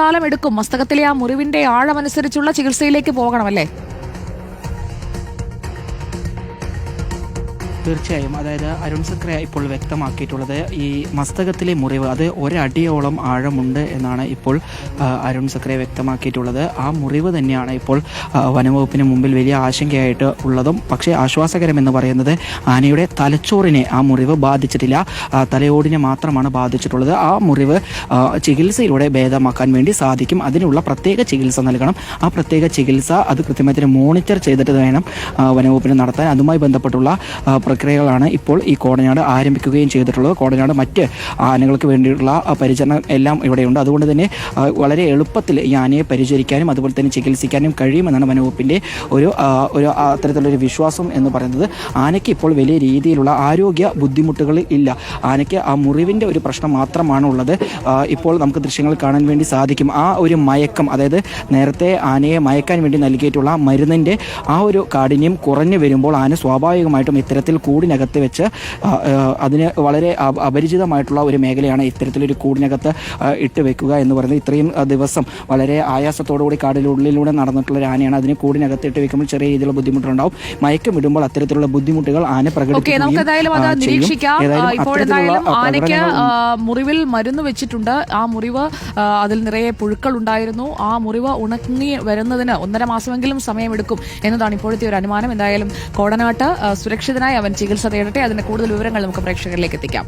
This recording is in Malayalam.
കാലം എടുക്കും മസ്തകത്തിലെ ആ മുറിവിന്റെ ആഴമനുസരിച്ചുള്ള ചികിത്സയിലേക്ക് പോകണമല്ലേ? തീർച്ചയായും. അതായത് അരുൺ സക്ര ഇപ്പോൾ വ്യക്തമാക്കിയിട്ടുള്ളത് ഈ മസ്തകത്തിലെ മുറിവ് അത് ഒരടിയോളം ആഴമുണ്ട് എന്നാണ് ഇപ്പോൾ അരുൺ സക്ര വ്യക്തമാക്കിയിട്ടുള്ളത്. ആ മുറിവ് തന്നെയാണ് ഇപ്പോൾ വനംവകുപ്പിന് മുമ്പിൽ വലിയ ആശങ്കയായിട്ട് ഉള്ളതും. പക്ഷേ ആശ്വാസകരം എന്ന് പറയുന്നത് ആനയുടെ തലച്ചോറിനെ ആ മുറിവ് ബാധിച്ചിട്ടില്ല. തലയോടിനെ മാത്രമാണ് ബാധിച്ചിട്ടുള്ളത്. ആ മുറിവ് ചികിത്സയിലൂടെ ഭേദമാക്കാൻ വേണ്ടി സാധിക്കും. അതിനുള്ള പ്രത്യേക ചികിത്സ നൽകണം. ആ പ്രത്യേക ചികിത്സ അത് കൃത്യമായിട്ട് മോണിറ്റർ ചെയ്തിട്ട് വേണം വനംവകുപ്പിന് നടത്താൻ. അതുമായി ബന്ധപ്പെട്ടുള്ള പ്രക്രിയകളാണ് ഇപ്പോൾ ഈ കോടനാട് ആരംഭിക്കുകയും ചെയ്തിട്ടുള്ളത്. കോടനാട് മറ്റ് ആനകൾക്ക് വേണ്ടിയിട്ടുള്ള പരിചരണം എല്ലാം ഇവിടെയുണ്ട്. അതുകൊണ്ട് തന്നെ വളരെ എളുപ്പത്തിൽ ഈ ആനയെ പരിചരിക്കാനും അതുപോലെ തന്നെ ചികിത്സിക്കാനും കഴിയുമെന്നാണ് വനവകുപ്പിന്റെ ഒരു ഒരു അത്തരത്തിലുള്ളൊരു വിശ്വാസം എന്ന് പറയുന്നത്. ആനയ്ക്ക് ഇപ്പോൾ വലിയ രീതിയിലുള്ള ആരോഗ്യ ബുദ്ധിമുട്ടുകൾ ഇല്ല. ആനയ്ക്ക് ആ മുറിവിന്റെ ഒരു പ്രശ്നം മാത്രമാണ് ഉള്ളത് ഇപ്പോൾ നമുക്ക് ദൃശ്യങ്ങൾ കാണാൻ വേണ്ടി സാധിക്കും. ആ ഒരു മയക്കം അതായത് നേരത്തെ ആനയെ മയക്കാൻ വേണ്ടി നൽകിയിട്ടുള്ള മരുന്നിന്റെ ആ ഒരു കാഠിന്യം കുറഞ്ഞു വരുമ്പോൾ ആന സ്വാഭാവികമായിട്ടും ഇത്തരത്തിൽ കൂടിനകത്ത് വെച്ച് അതിന് വളരെ അപരിചിതമായിട്ടുള്ള ഒരു മേഖലയാണ് ഇത്തരത്തിലൊരു കൂടിനകത്ത് ഇട്ട് വെക്കുക എന്ന് പറയുന്നത്. ഇത്രയും ദിവസം വളരെ ആയാസത്തോടുകൂടി കാടിനുള്ളിലൂടെ നടന്നിട്ടുള്ള ഒരു ആനയാണ്. അതിന് കൂടിനകത്ത് ഇട്ട് വെക്കുമ്പോൾ ചെറിയ രീതിയിലുള്ള ബുദ്ധിമുട്ടുണ്ടാവും. മയക്കം ഇടുമ്പോൾ അത്തരത്തിലുള്ള ബുദ്ധിമുട്ടുകൾ ആന പ്രകടിപ്പിക്കും മുറിവിൽ മരുന്ന് വെച്ചിട്ടുണ്ട്. ആ മുറിവ് അതിൽ നിറയെ പുഴുക്കൾ ഉണ്ടായിരുന്നു. ആ മുറിവ് ഉണങ്ങി വരുന്നതിന് ഒന്നര മാസമെങ്കിലും സമയമെടുക്കും എന്നതാണ് ഇപ്പോഴത്തെ ഒരു അനുമാനം. എന്തായാലും കോടനാട്ട് സുരക്ഷിതനായി അവൻ ചികിത്സ തേടട്ടെ അതിന്റെ കൂടുതൽ വിവരങ്ങൾ നമുക്ക് പ്രേക്ഷകരിലേക്ക് എത്തിക്കാം.